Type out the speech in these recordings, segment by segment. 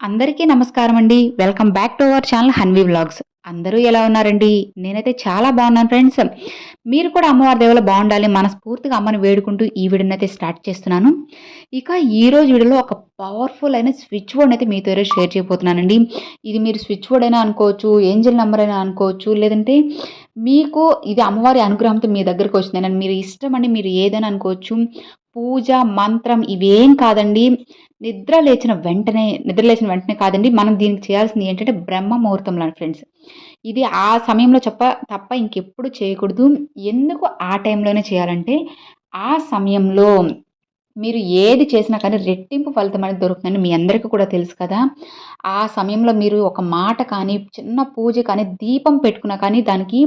అందరికీ నమస్కారం అండి. Welcome back to our channel Hanvi vlogs. అందరూ ఎలా ఉన్నారండి? నేనైతే చాలా బాగున్నాను ఫ్రెండ్స్. మీరు కూడా అమ్మవారి దేవుల బాగుండాలి మనస్ఫూర్తిగా అమ్మని వేడుకుంటూ ఈ వీడియోనైతే స్టార్ట్ చేస్తున్నాను. ఇక ఈ రోజు వీడియోలో ఒక పవర్ఫుల్ అయిన స్విచ్ బోర్డ్ అయితే మీతో ఈరోజు షేర్ చేయబోతున్నానండి. ఇది మీరు స్విచ్ బోర్డ్ అయినా అనుకోవచ్చు ఏంజల్ నెంబర్ అయినా అనుకోవచ్చు లేదంటే మీకు ఇది అమ్మవారి అనుగ్రహంతో మీ దగ్గరకు వచ్చిందని మీరు ఇష్టం అండి మీరు ఏదైనా అనుకోవచ్చు. పూజ మంత్రం ఇవేం కాదండి. నిద్ర లేచిన వెంటనే నిద్ర లేచిన వెంటనే కాదండి. మనం దీనికి చేయాల్సింది ఏంటంటే బ్రహ్మ ముహూర్తంలో ఫ్రెండ్స్. ఇది ఆ సమయంలో చెప్ప తప్ప ఇంకెప్పుడు చేయకూడదు. ఎందుకు ఆ టైంలోనే చేయాలంటే ఆ సమయంలో మీరు ఏది చేసినా కానీ రెట్టింపు ఫలితం అనేది దొరుకుతుందని మీ అందరికీ కూడా తెలుసు కదా. ఆ సమయంలో మీరు ఒక మాట కానీ చిన్న పూజ కానీ దీపం పెట్టుకున్నా కానీ దానికి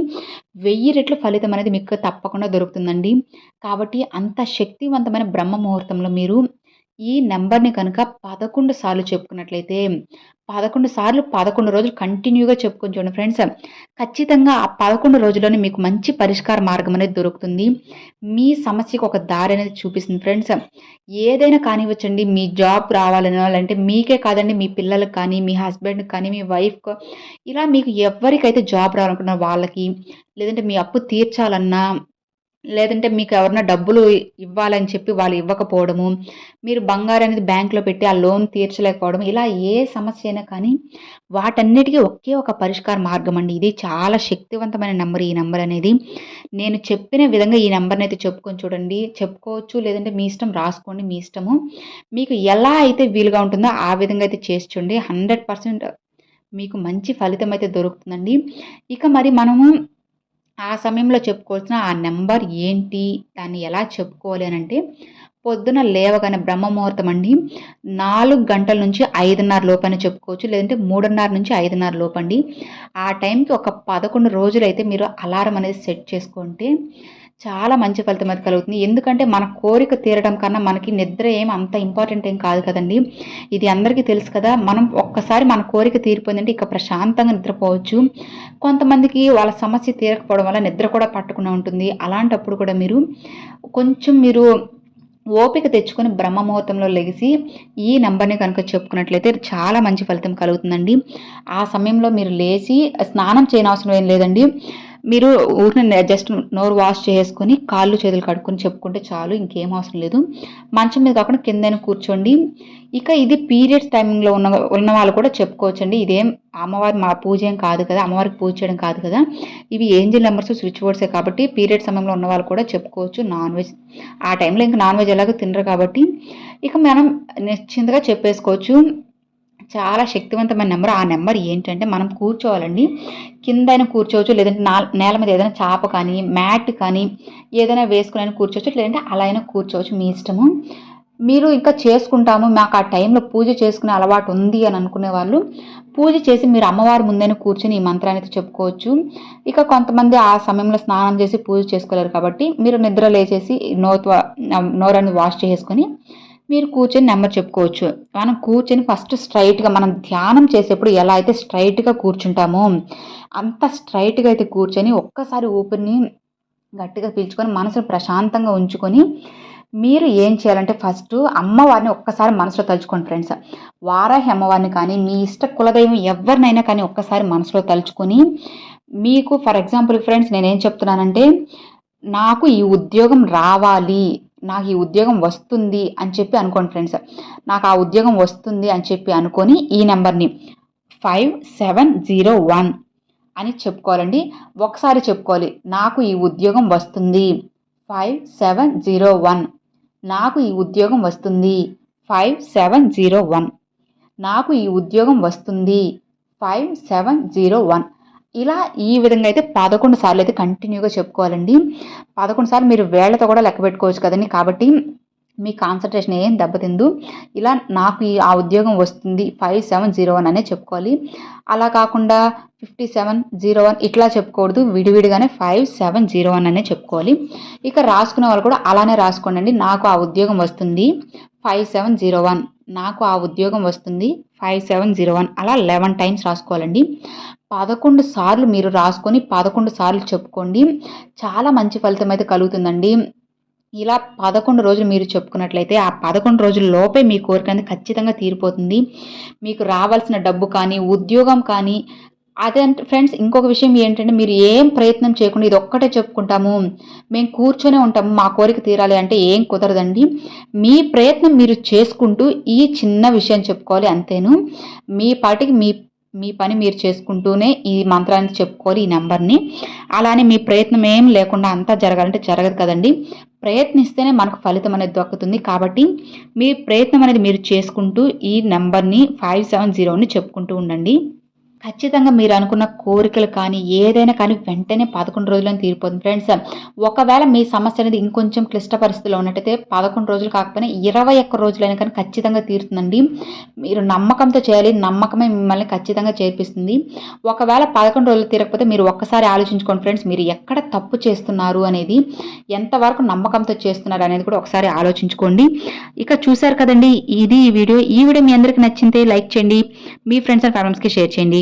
వెయ్యి రెట్లు ఫలితం అనేది మీకు తప్పకుండా దొరుకుతుందండి. కాబట్టి అంత శక్తివంతమైన బ్రహ్మ ముహూర్తంలో మీరు ఈ నెంబర్ని కనుక పదకొండు సార్లు చెప్పుకున్నట్లయితే పదకొండు సార్లు పదకొండు రోజులు కంటిన్యూగా చెప్పుకొని చూడండి ఫ్రెండ్స్. ఖచ్చితంగా ఆ పదకొండు రోజుల్లోనే మీకు మంచి పరిష్కార మార్గం అనేది దొరుకుతుంది. మీ సమస్యకు ఒక దారి అనేది చూపిస్తుంది ఫ్రెండ్స్. ఏదైనా కానివ్వచ్చండి మీ జాబ్ రావాలని వాళ్ళంటే మీకే కాదండి మీ పిల్లలకు కానీ మీ హస్బెండ్కి కానీ మీ వైఫ్ ఇలా మీకు ఎవరికైతే జాబ్ రావాలనుకున్న వాళ్ళకి లేదంటే మీ అప్పు తీర్చాలన్నా లేదంటే మీకు ఎవరన్నా డబ్బులు ఇవ్వాలని చెప్పి వాళ్ళు ఇవ్వకపోవడము మీరు బంగారం అనేది బ్యాంకులో పెట్టి ఆ లోన్ తీర్చలేకపోవడం ఇలా ఏ సమస్య అయినా కానీ వాటన్నిటికీ ఒకే ఒక పరిష్కార మార్గం అండి. ఇది చాలా శక్తివంతమైన నెంబర్. ఈ నెంబర్ అనేది నేను చెప్పిన విధంగా ఈ నెంబర్ని అయితే చెప్పుకొని చూడండి. చెప్పుకోవచ్చు లేదంటే మీ ఇష్టం రాసుకోండి మీ ఇష్టము. మీకు ఎలా అయితే వీలుగా ఉంటుందో ఆ విధంగా అయితే చేసి చూడండి. హండ్రెడ్ పర్సెంట్ మీకు మంచి ఫలితం అయితే దొరుకుతుందండి. ఇక మరి మనము ఆ సమయంలో చెప్పుకోవాల్సిన ఆ నెంబర్ ఏంటి? దాన్ని ఎలా చెప్పుకోవాలి అని అంటే పొద్దున లేవగానే బ్రహ్మ ముహూర్తం అండి. నాలుగు గంటల నుంచి ఐదున్నర లోపని చెప్పుకోవచ్చు. లేదంటే మూడున్నర నుంచి ఐదున్నర లోపండి. ఆ టైంకి ఒక పదకొండు రోజులైతే మీరు అలారం అనేది సెట్ చేసుకుంటే చాలా మంచి ఫలితం అయితే కలుగుతుంది. ఎందుకంటే మన కోరిక తీరడం కన్నా మనకి నిద్ర ఏం అంత ఇంపార్టెంట్ ఏం కాదు కదండి. ఇది అందరికీ తెలుసు కదా. మనం ఒక్కసారి మన కోరిక తీరిపోయిందంటే ఇక ప్రశాంతంగా నిద్రపోవచ్చు. కొంతమందికి వాళ్ళ సమస్య తీరకపోవడం వల్ల నిద్ర కూడా పట్టకుండా ఉంటుంది. అలాంటప్పుడు కూడా మీరు కొంచెం మీరు ఓపిక తెచ్చుకొని బ్రహ్మ ముహూర్తంలో లెగిసి ఈ నెంబర్ని కనుక చెప్పుకున్నట్లయితే చాలా మంచి ఫలితం కలుగుతుందండి. ఆ సమయంలో మీరు లేచి స్నానం చేయనవసరం ఏం లేదండి. మీరు ఊరిని జస్ట్ నోరు వాష్ చేసుకొని కాళ్ళు చేతులు కడుక్కొని చెప్పుకుంటే చాలు ఇంకేం అవసరం లేదు. మంచం మీద కాకుండా కిందైనా కూర్చోండి. ఇక ఇది పీరియడ్స్ టైమింగ్లో ఉన్న ఉన్న వాళ్ళు కూడా చెప్పుకోవచ్చండి. ఇదేం అమ్మవారి మా పూజ ఏం కాదు కదా అమ్మవారికి పూజ చేయడం కాదు కదా. ఇవి ఏంజిల్ నెంబర్స్ స్విచ్ బోర్డ్సే కాబట్టి పీరియడ్ సమయంలో ఉన్న వాళ్ళు కూడా చెప్పుకోవచ్చు నాన్ వెజ్. ఆ టైంలో ఇంకా నాన్ వెజ్ ఎలాగో తినరు కాబట్టి ఇక మనం నిశ్చింతగా చెప్పేసుకోవచ్చు. చాలా శక్తివంతమైన నెంబర్. ఆ నెంబర్ ఏంటంటే మనం కూర్చోవాలండి. కిందైనా కూర్చోవచ్చు లేదంటే నేల మీద ఏదైనా చాప కానీ మ్యాట్ కానీ ఏదైనా వేసుకుని కూర్చోవచ్చు లేదంటే అలా అయినా కూర్చోవచ్చు మీ ఇష్టము. మీరు ఇంకా చేసుకుంటాము. మాకు ఆ టైంలో పూజ చేసుకునే అలవాటు ఉంది అని అనుకునే వాళ్ళు పూజ చేసి మీరు అమ్మవారి ముందైనా కూర్చొని ఈ మంత్రాన్ని అయితే చెప్పుకోవచ్చు. ఇక కొంతమంది ఆ సమయంలో స్నానం చేసి పూజ చేసుకోలేరు కాబట్టి మీరు నిద్ర లేచేసి నోత్ నోరని వాష్ చేసుకొని మీరు కూర్చొని నెంబర్ చెప్పుకోవచ్చు. మనం కూర్చొని ఫస్ట్ స్ట్రైట్గా మనం ధ్యానం చేసేప్పుడు ఎలా అయితే స్ట్రైట్గా కూర్చుంటామో అంత స్ట్రైట్గా అయితే కూర్చొని ఒక్కసారి ఊపిరిని గట్టిగా పీల్చుకొని మనసును ప్రశాంతంగా ఉంచుకొని మీరు ఏం చేయాలంటే ఫస్ట్ అమ్మవారిని ఒక్కసారి మనసులో తలుచుకోండి ఫ్రెండ్స్ వారాహి అమ్మవారిని కానీ మీ ఇష్ట కులదైవం ఎవరినైనా కానీ ఒక్కసారి మనసులో తలుచుకొని మీకు ఫర్ ఎగ్జాంపుల్ ఫ్రెండ్స్ నేనేం చెప్తున్నానంటే నాకు ఈ ఉద్యోగం రావాలి నాకు ఈ ఉద్యోగం వస్తుంది అని చెప్పి అనుకోండి ఫ్రెండ్స్. నాకు ఆ ఉద్యోగం వస్తుంది అని చెప్పి అనుకొని ఈ నెంబర్ని ఫైవ్ సెవెన్ జీరో వన్ అని చెప్పుకోవాలండి. ఒకసారి చెప్పుకోవాలి. నాకు ఈ ఉద్యోగం వస్తుంది. Five seven zero one. నాకు ఈ ఉద్యోగం వస్తుంది. Five seven zero one. నాకు ఈ ఉద్యోగం వస్తుంది. Five seven zero one. ఇలా ఈ విధంగా అయితే పదకొండు సార్లు అయితే కంటిన్యూగా చెప్పుకోవాలండి. పదకొండు సార్లు మీరు వేళ్ళతో కూడా లెక్క పెట్టుకోవచ్చు కదండి. కాబట్టి మీ కాన్సన్ట్రేషన్ ఏం దెబ్బతిందు. ఇలా నాకు ఈ ఆ ఉద్యోగం వస్తుంది ఫైవ్ సెవెన్ జీరో వన్ అనే చెప్పుకోవాలి. అలా కాకుండా ఫిఫ్టీ సెవెన్ జీరో వన్ ఇట్లా చెప్పుకోవద్దు విడివిడిగానే ఫైవ్ సెవెన్ జీరో వన్ అనే చెప్పుకోవాలి. ఇక రాసుకునే వాళ్ళు కూడా అలానే రాసుకోండి నాకు ఆ ఉద్యోగం వస్తుంది ఫైవ్ సెవెన్ జీరో వన్ నాకు ఆ ఉద్యోగం వస్తుంది ఫైవ్ సెవెన్ జీరో వన్ అలా లెవెన్ టైమ్స్ రాసుకోవాలండి. పదకొండు సార్లు మీరు రాసుకొని పదకొండు సార్లు చెప్పుకోండి. చాలా మంచి ఫలితం అయితే కలుగుతుందండి. ఇలా పదకొండు రోజులు మీరు చెప్పుకున్నట్లయితే ఆ పదకొండు రోజుల లోపే మీ కోరిక అనేది ఖచ్చితంగా తీరిపోతుంది. మీకు రావాల్సిన డబ్బు కానీ ఉద్యోగం కానీ అదే అంటే ఫ్రెండ్స్ ఇంకొక విషయం ఏంటంటే మీరు ఏం ప్రయత్నం చేయకుండా ఇది ఒక్కటే చెప్పుకుంటాము. మేము కూర్చొనే ఉంటాము మా కోరిక తీరాలి అంటే ఏం కుదరదండి. మీ ప్రయత్నం మీరు చేసుకుంటూ ఈ చిన్న విషయం చెప్పుకోవాలి అంతేను. మీ పాటికి మీ మీ పని మీరు చేసుకుంటూనే ఈ మంత్రాన్ని చెప్పుకోవాలి ఈ నెంబర్ని. అలానే మీ ప్రయత్నం ఏం లేకుండా అంతా జరగాలంటే జరగదు కదండి. ప్రయత్నిస్తేనే మనకు ఫలితం అనేది దొక్కుతుంది. కాబట్టి మీ ప్రయత్నం అనేది మీరు చేసుకుంటూ ఈ నెంబర్ని ఫైవ్ సెవెన్ జీరోని చెప్పుకుంటూ ఉండండి. ఖచ్చితంగా మీరు అనుకున్న కోరికలు కానీ ఏదైనా కానీ వెంటనే పదకొండు రోజులను తీరిపోతుంది. ఫ్రెండ్స్ ఒకవేళ మీ సమస్య అనేది ఇంకొంచెం క్లిష్ట పరిస్థితిలో ఉన్నట్టయితే పదకొండు రోజులు కాకపోయినా ఇరవై ఒక్క రోజులైనా కానీ ఖచ్చితంగా తీరుతుందండి. మీరు నమ్మకంతో చేయాలి నమ్మకమే మిమ్మల్ని ఖచ్చితంగా చేర్పిస్తుంది. ఒకవేళ పదకొండు రోజులు తీరకపోతే మీరు ఒక్కసారి ఆలోచించుకోండి ఫ్రెండ్స్ మీరు ఎక్కడ తప్పు చేస్తున్నారు అనేది ఎంతవరకు నమ్మకంతో చేస్తున్నారు అనేది కూడా ఒకసారి ఆలోచించుకోండి. ఇక చూసారు కదండి ఇది ఈ వీడియో. ఈ వీడియో మీ అందరికి నచ్చింటే లైక్ చేయండి. మీ ఫ్రెండ్స్ అండ్ ఫ్యామిలీస్కి షేర్ చేయండి.